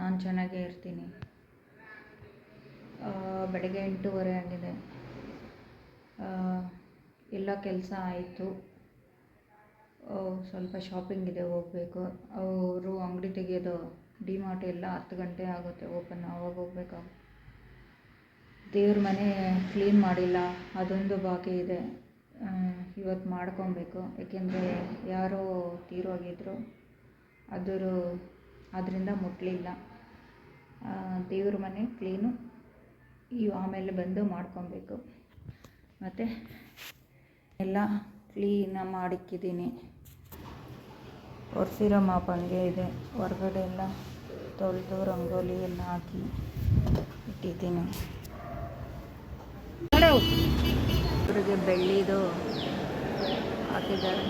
ನಾನು ಚೆನ್ನಾಗೇ ಇರ್ತೀನಿ. ಬೆಳಗ್ಗೆ ಎಂಟೂವರೆ ಆಗಿದೆ ಎಲ್ಲ ಕೆಲಸ ಆಯಿತು. ಸ್ವಲ್ಪ ಶಾಪಿಂಗ್ ಇದೆ ಹೋಗಬೇಕು. ಅವರು ಅಂಗಡಿ ತೆಗೆಯೋದು, ಡಿಮಾರ್ಟ್ ಎಲ್ಲ ಹತ್ತು ಗಂಟೆ ಆಗುತ್ತೆ ಓಪನ್ ಆವಾಗ ಹೋಗ್ಬೇಕು. ದೇವ್ರ ಮನೆ ಕ್ಲೀನ್ ಮಾಡಿಲ್ಲ, ಅದೊಂದು ಬಾಕಿ ಇದೆ. ಇವತ್ತು ಮಾಡ್ಕೊಬೇಕು. ಏಕೆಂದರೆ ಯಾರೋ ತೀರೋಗಿದ್ರು. ಅದರ ಅದರಿಂದ ಮುಟ್ಟಲಿಲ್ಲ ದೇವ್ರ ಮನೆ ಕ್ಲೀನು ಈ ಆಮೇಲೆ ಬಂದು ಮಾಡ್ಕೊಬೇಕು. ಮತ್ತು ಎಲ್ಲ ಕ್ಲೀನಾಗಿ ಮಾಡಿಕ್ಕಿದ್ದೀನಿ. ಒರೆಸಿರೋ ಮಾಪ್ ಹಂಗೆ ಇದೆ. ಹೊರಗಡೆ ಎಲ್ಲ ತೊಳೆದು ರಂಗೋಲಿ ಎಲ್ಲ ಹಾಕಿ ಇಟ್ಟಿದ್ದೀನಿ. ಅವರಿಗೆ ಬೆಳ್ಳಿದು ಹಾಕಿದ್ದಾರೆ.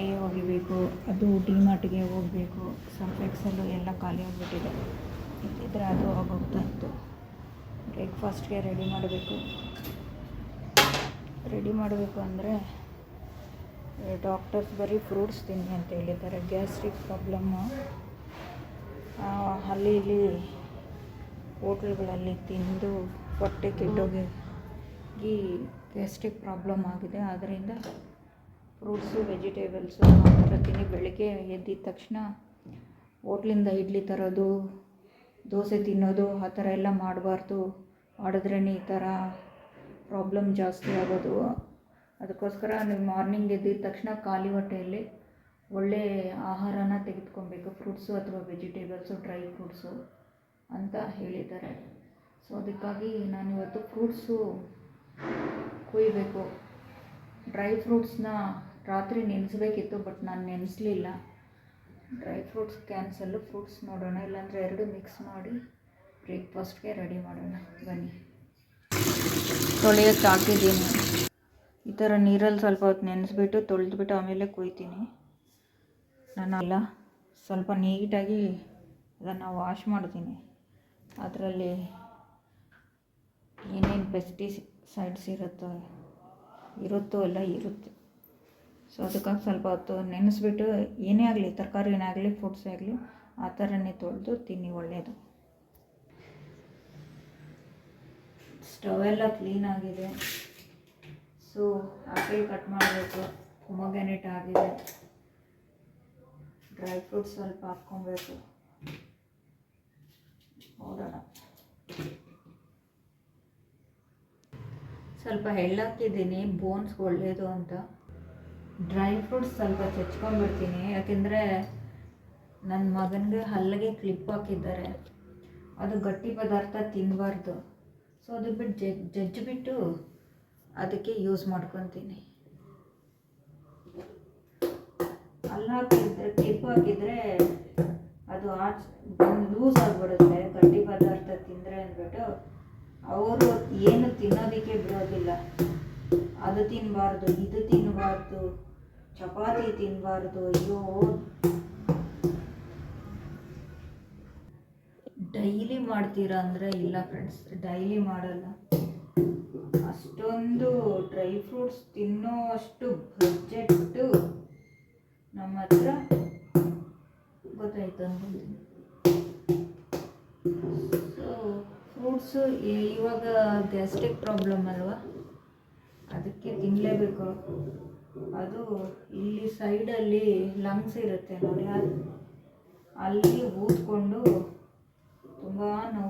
ಬಟ್ಟೆ ಒಗಿಬೇಕು ಅದು ಡಿಮಾರ್ಟ್ಗೆ ಹೋಗಬೇಕು ಸರ್ಫೆಕ್ಸಲ್ಲು ಎಲ್ಲ ಖಾಲಿ ಆಗಿಬಿಟ್ಟಿದೆ. ಇದ್ದಿದ್ರೆ ಅದು ಆಗೋಗ್ತಾ ಇತ್ತು. ಬ್ರೇಕ್ಫಾಸ್ಟ್ಗೆ ರೆಡಿ ಮಾಡಬೇಕು. ರೆಡಿ ಮಾಡಬೇಕು ಅಂದರೆ ಡಾಕ್ಟರ್ಸ್ ಬರೀ ಫ್ರೂಟ್ಸ್ ತಿನ್ನಿ ಅಂತ ಹೇಳಿದ್ದಾರೆ. Gastric problem. ಅಲ್ಲಿ ಇಲ್ಲಿ ಹೋಟ್ಲ್ಗಳಲ್ಲಿ ತಿಂದು ಹೊಟ್ಟೆ ಕೆಟ್ಟೋಗಿ ಈ ಗ್ಯಾಸ್ಟ್ರಿಕ್ ಪ್ರಾಬ್ಲಮ್ ಆಗಿದೆ. ಆದ್ದರಿಂದ ಫ್ರೂಟ್ಸು, ವೆಜಿಟೇಬಲ್ಸು ಮಾತ್ರ ತಿನ್ನಿ ಬೆಳಗ್ಗೆ ಎದ್ದಿದ ತಕ್ಷಣ ಹೋಟ್ಲಿಂದ ಇಡ್ಲಿ ತರೋದು, ದೋಸೆ ತಿನ್ನೋದು, ಆ ಥರ ಎಲ್ಲ ಮಾಡಬಾರ್ದು. ಮಾಡಿದ್ರೇ ಈ ಥರ ಪ್ರಾಬ್ಲಮ್ ಜಾಸ್ತಿ ಆಗೋದು. ಅದಕ್ಕೋಸ್ಕರ ನೀವು ಮಾರ್ನಿಂಗ್ ಎದ್ದಿದ ತಕ್ಷಣ ಖಾಲಿ ಹೊಟ್ಟೆಯಲ್ಲಿ ಒಳ್ಳೆಯ ಆಹಾರನ ತೆಗೆದುಕೊಬೇಕು. ಫ್ರೂಟ್ಸು ಅಥವಾ ವೆಜಿಟೇಬಲ್ಸು, ಡ್ರೈ ಫ್ರೂಟ್ಸು ಅಂತ ಹೇಳಿದ್ದಾರೆ. ಸೊ, ಅದಕ್ಕಾಗಿ ನಾನು ಇವತ್ತು ಫ್ರೂಟ್ಸು ಕುಯ್ಬೇಕು. ಡ್ರೈ ಫ್ರೂಟ್ಸ್ನ ರಾತ್ರಿ ನೆನೆಸ್ಬೇಕಿತ್ತು ಬಟ್ ನಾನು ನೆನೆಸ್ಲಿಲ್ಲ. ಡ್ರೈ ಫ್ರೂಟ್ಸ್ ಕ್ಯಾನ್ಸಲ್ಲು ಫ್ರೂಟ್ಸ್ ನೋಡೋಣ, ಇಲ್ಲಾಂದರೆ ಎರಡು ಮಿಕ್ಸ್ ಮಾಡಿ ಬ್ರೇಕ್ಫಾಸ್ಟ್ಗೆ ರೆಡಿ ಮಾಡೋಣ. ಬನ್ನಿ. ತೊಳೆಯೋಕ್ಕೆ ಹಾಕಿದ್ದೀನಿ. ಈ ಥರ ನೀರಲ್ಲಿ ಸ್ವಲ್ಪ ಹೊತ್ತು ನೆನೆಸ್ಬಿಟ್ಟು ತೊಳೆದ್ಬಿಟ್ಟು ಆಮೇಲೆ ಕುಯ್ತೀನಿ. ಅಲ್ಲ ಸ್ವಲ್ಪ ನೀಟಾಗಿ ಅದನ್ನು ವಾಶ್ ಮಾಡ್ತೀನಿ. ಅದರಲ್ಲಿ ಏನೇನು ಪೆಸ್ಟಿಸೈಡ್ಸ್ ಇರುತ್ತೋ ಇರುತ್ತೋ ಎಲ್ಲ ಇರುತ್ತೆ. ಸೊ ಅದಕ್ಕಾಗಿ ಸ್ವಲ್ಪ ಹೊತ್ತು ನೆನೆಸ್ಬಿಟ್ಟು ಏನೇ ಆಗಲಿ ತರಕಾರಿನೇ ಆಗಲಿ ಫ್ರೂಟ್ಸ್ ಆಗಲಿ, ಆ ಥರನೇ ತೊಳೆದು ತಿನ್ನಿ ಒಳ್ಳೆಯದು ಸ್ಟವ್ ಎಲ್ಲ ಕ್ಲೀನಾಗಿದೆ ಸೊ ಆಪಲ್ ಕಟ್ ಮಾಡಬೇಕು ಕುಮಗ್ಯಾನೆಟ್ ಆಗಿದೆ. ಡ್ರೈ ಫ್ರೂಟ್ಸ್ ಸ್ವಲ್ಪ ಹಾಕ್ಕೊಬೇಕು. ನೋಡೋಣ. ಸ್ವಲ್ಪ ಎಳ್ಳಾಕಿದ್ದೀನಿ ಬೋನ್ಸ್ ಒಳ್ಳೆಯದು ಅಂತ. ಡ್ರೈ ಫ್ರೂಟ್ಸ್ ಸ್ವಲ್ಪ ಚಚ್ಕೊಂಡ್ಬಿಡ್ತೀನಿ ಯಾಕೆಂದರೆ ನನ್ನ ಮಗನಿಗೆ ಹಲ್ಲಿಗೆ ಕ್ಲಿಪ್ ಹಾಕಿದ್ದಾರೆ. ಅದು ಗಟ್ಟಿ ಪದಾರ್ಥ ತಿನ್ನಬಾರ್ದು ಸೊ ಅದು ಬಿಟ್ಟು ಜಜ್ ಜಜ್ಜಿಬಿಟ್ಟು ಅದಕ್ಕೆ ಯೂಸ್ ಮಾಡ್ಕೊತೀನಿ. ಅಲ್ಲಿ ಹಾಕಿದ್ರೆ, ಕ್ಲಿಪ್ ಹಾಕಿದರೆ ಅದು ಆಚ್ ಲೂಸ್ ಆಗಿಬಿಡುತ್ತೆ. ಗಟ್ಟಿ ಪದಾರ್ಥ ತಿಂದರೆ ಅಂದ್ಬಿಟ್ಟು ಅವರು ಏನು ತಿನ್ನೋದಕ್ಕೆ ಬಿಡೋದಿಲ್ಲ. ಅದು ತಿನ್ನಬಾರ್ದು ಇದು ತಿನ್ನಬಾರ್ದು ಚಪಾತಿ ತಿನ್ನಬಾರ್ದು ಅಯ್ಯೋ. ಡೈಲಿ ಮಾಡ್ತೀರಾ ಅಂದರೆ ಇಲ್ಲ ಫ್ರೆಂಡ್ಸ್ ಡೈಲಿ ಮಾಡಲ್ಲ. ಅಷ್ಟೊಂದು ಡ್ರೈ ಫ್ರೂಟ್ಸ್ ತಿನ್ನೋ ಅಷ್ಟು ಬಜೆಟ್ಟು ನಮ್ಮ ಹತ್ರ ಗೊತ್ತಾಯ್ತು ಸೊ ಫ್ರೂಟ್ಸು ಇವಾಗ ಗ್ಯಾಸ್ಟ್ರಿಕ್ ಪ್ರಾಬ್ಲಮ್ ಅಲ್ವಾ? ಅದಕ್ಕೆ ತಿನ್ನಲೇಬೇಕು ಅದು ಇಲ್ಲಿ ಸೈಡಲ್ಲಿ ಲಂಗ್ಸ್ ಇರುತ್ತೆ ನೋಡಿ. ಅಲ್ಲಿ ಊದ್ಕೊಂಡು ತುಂಬ ನೋವು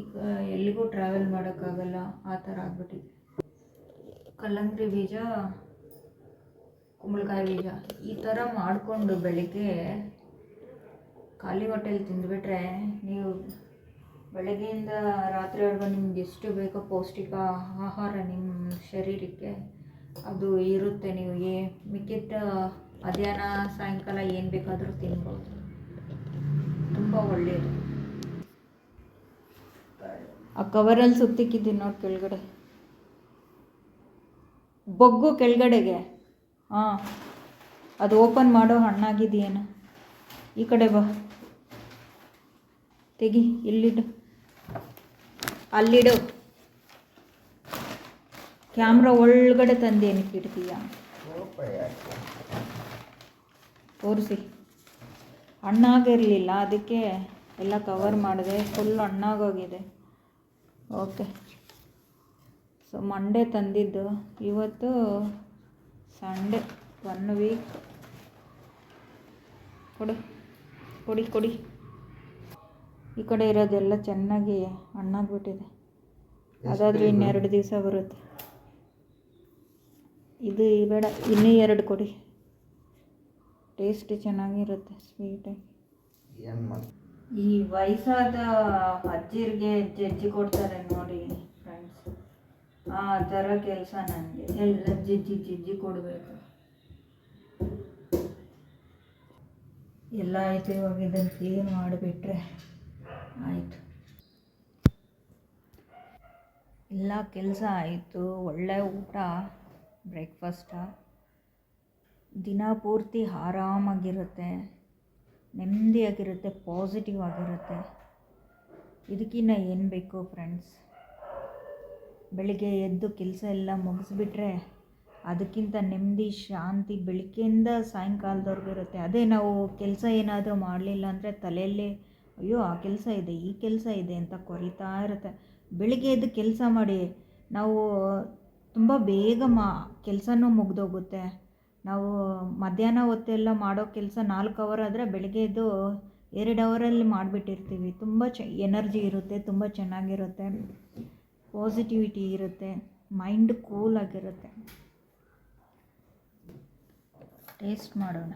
ಈಗ ಎಲ್ಲಿಗೂ ಟ್ರಾವೆಲ್ ಮಾಡೋಕ್ಕಾಗಲ್ಲ, ಆ ಥರ ಆಗಿಬಿಟ್ಟಿದೆ. ಕಲ್ಲಂಗಡಿ ಬೀಜ, ಕುಂಬಳಕಾಯಿ ಬೀಜ, ಈ ಥರ ಮಾಡಿಕೊಂಡು ಬೆಳಿಗ್ಗೆ ಖಾಲಿ ಹೊಟ್ಟೆಲಿ ತಿಂದುಬಿಟ್ರೆ ನೀವು ಬೆಳಗ್ಗೆಯಿಂದ ರಾತ್ರಿವರೆಗೂ ನಿಮ್ಗೆ ಎಷ್ಟು ಬೇಕೋ ಪೌಷ್ಟಿಕ ಆಹಾರ ನಿಮ್ಮ ಶರೀರಕ್ಕೆ ಅದು ಇರುತ್ತೆ. ನೀವು ಏ ಮಿಕ್ಕಿದ್ದ ಮಧ್ಯಾಹ್ನ ಸಾಯಂಕಾಲ ಏನು ಬೇಕಾದರೂ ತಿನ್ಬೋದು. ತುಂಬ ಒಳ್ಳೆಯದು ಆ ಕವರಲ್ಲಿ ಸುತ್ತಿಕ್ಕಿದ್ದೀನಿ ನೋಡಿ ಕೆಳಗಡೆ. ಬೊಗ್ಗು ಕೆಳಗಡೆಗೆ. ಹಾಂ. ಅದು ಓಪನ್ ಮಾಡೋ ಹಣ್ಣಾಗಿದೆಯೇನು? ಈ ಕಡೆ ಬಾ. ತೆಗಿ, ಇಲ್ಲಿಡು. ಅಲ್ಲಿಡು. ಕ್ಯಾಮ್ರಾ ಒಳಗಡೆ ತಂದೇನಕ್ಕೆ ಇಡ್ತೀಯ ತೋರಿಸಿ. ಹಣ್ಣಾಗಿರಲಿಲ್ಲ, ಅದಕ್ಕೆ ಎಲ್ಲ ಕವರ್ ಮಾಡಿದೆ. ಫುಲ್ ಹಣ್ಣಾಗೋಗಿದೆ. ಓಕೆ. ಸೊ ಮಂಡೇ ತಂದಿದ್ದು. ಇವತ್ತು ಸಂಡೇ ಒನ್ ವೀಕ್ ಕೊಡು. ಕೊಡಿ ಕೊಡಿ. ಈ ಕಡೆ ಇರೋದೆಲ್ಲ ಚೆನ್ನಾಗಿ ಹಣ್ಣಾಗ್ಬಿಟ್ಟಿದೆ ಅದಾದರೂ ಇನ್ನೆರಡು ದಿವಸ ಬರುತ್ತೆ. ಇದು ಈ ಬೇಡ ಇನ್ನೂ ಎರಡು ಕೊಡಿ. ಟೇಸ್ಟ್ ಚೆನ್ನಾಗಿರುತ್ತೆ ಸ್ವೀಟಾಗಿ ಏನು ಮಾಡಿ ಈ ವಯಸ್ಸಾದ ಅಜ್ಜಿರಿಗೆ ಜಜ್ಜಿ ಕೊಡ್ತಾರೆ ನೋಡಿ ಫ್ರೆಂಡ್ಸ್ ಆ ಥರ ಕೆಲಸ ನನಗೆ ಎಲ್ಲ ಜಜ್ಜಿ ಜಜ್ಜಿ ಕೊಡಬೇಕು. ಎಲ್ಲ ಆಯಿತು ಇವಾಗ ಇದನ್ನು ಕ್ಲೀನ್ ಮಾಡಿಬಿಟ್ರೆ ಆಯಿತು. ಎಲ್ಲ ಕೆಲಸ ಆಯಿತು. ಒಳ್ಳೆ ಊಟ ಬ್ರೇಕ್ಫಾಸ್ಟ ದಿನ ಪೂರ್ತಿ ಆರಾಮಾಗಿರುತ್ತೆ. ನೆಮ್ಮದಿಯಾಗಿರುತ್ತೆ ಪಾಸಿಟಿವ್ ಆಗಿರುತ್ತೆ. ಇದಕ್ಕಿನ್ನ ಏನು ಬೇಕು ಫ್ರೆಂಡ್ಸ್ ಬೆಳಿಗ್ಗೆ ಎದ್ದು ಕೆಲಸ ಎಲ್ಲ ಮುಗಿಸ್ಬಿಟ್ರೆ ಅದಕ್ಕಿಂತ ನೆಮ್ಮದಿ, ಶಾಂತಿ ಬೆಳಗ್ಗೆಯಿಂದ ಸಾಯಂಕಾಲದವ್ರಿಗೂ ಇರುತ್ತೆ. ಅದೇ ನಾವು ಕೆಲಸ ಏನಾದರೂ ಮಾಡಲಿಲ್ಲ ಅಂದರೆ ತಲೆಯಲ್ಲೇ, ಅಯ್ಯೋ, ಆ ಕೆಲಸ ಇದೆ, ಈ ಕೆಲಸ ಇದೆ ಅಂತ ಕೊರಿತಾ ಇರುತ್ತೆ. ಬೆಳಿಗ್ಗೆ ಎದ್ದು ಕೆಲಸ ಮಾಡಿ ನಾವು ತುಂಬ ಬೇಗ ಮಾ, ಕೆಲಸನೂ ಮುಗ್ದೋಗುತ್ತೆ. ನಾವು ಮಧ್ಯಾಹ್ನ ಹೊತ್ತೆಲ್ಲ ಮಾಡೋ ಕೆಲಸ ನಾಲ್ಕು ಅವರ್ ಆದರೆ ಬೆಳಗ್ಗೆ ಎದ್ದು ಎರಡು ಅವರಲ್ಲಿ ಮಾಡಿಬಿಟ್ಟಿರ್ತೀವಿ. ತುಂಬ ಚ ಎನರ್ಜಿ ಇರುತ್ತೆ, ತುಂಬ ಚೆನ್ನಾಗಿರುತ್ತೆ. ಪಾಸಿಟಿವಿಟಿ ಇರುತ್ತೆ ಮೈಂಡ್ ಕೂಲ್ ಆಗಿರುತ್ತೆ. ಟೇಸ್ಟ್ ಮಾಡೋಣ.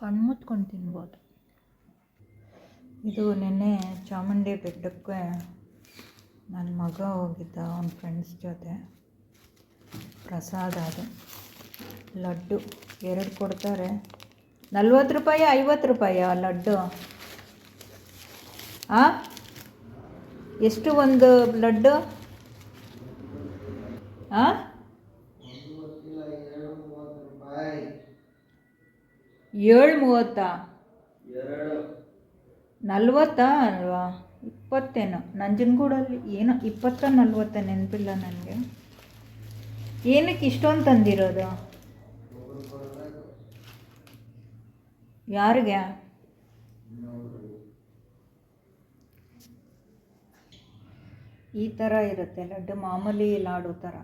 ಕಣ್ಮುತ್ಕೊಂಡು ತಿನ್ಬೋದು. ಇದು ನೆನ್ನೆ ಚಾಮುಂಡಿ ಬೆಟ್ಟಕ್ಕೆ ನನ್ನ ಮಗ ಹೋಗಿದ್ದ ಅವನ ಫ್ರೆಂಡ್ಸ್ ಜೊತೆ. ಪ್ರಸಾದ ಅದು. ಲಡ್ಡು. ಎರಡು ಕೊಡ್ತಾರೆ. ನಲ್ವತ್ತು ರೂಪಾಯಿ, ಐವತ್ತು ರೂಪಾಯಿ ಲಡ್ಡು? ಆ? ಎಷ್ಟು ಒಂದು ಲಡ್ಡು? ಆ? ಏಳು ಮೂವತ್ತಾ ನಲ್ವತ್ತ ಅಲ್ವಾ? ಇಪ್ಪತ್ತೇನೋ. ನಂಜನಗೂಡಲ್ಲಿ ಏನೋ ಇಪ್ಪತ್ತ ನಲ್ವತ್ತ ನೆನಪಿಲ್ಲ ನನಗೆ. ಏನಕ್ಕೆ ಇಷ್ಟೊಂದು ತಂದಿರೋದು? ಯಾರಿಗೆ? ಈ ಥರ ಇರುತ್ತೆ ಲಡ್ಡು ಮಾಮೂಲಿ ಲಾಡು ಥರ.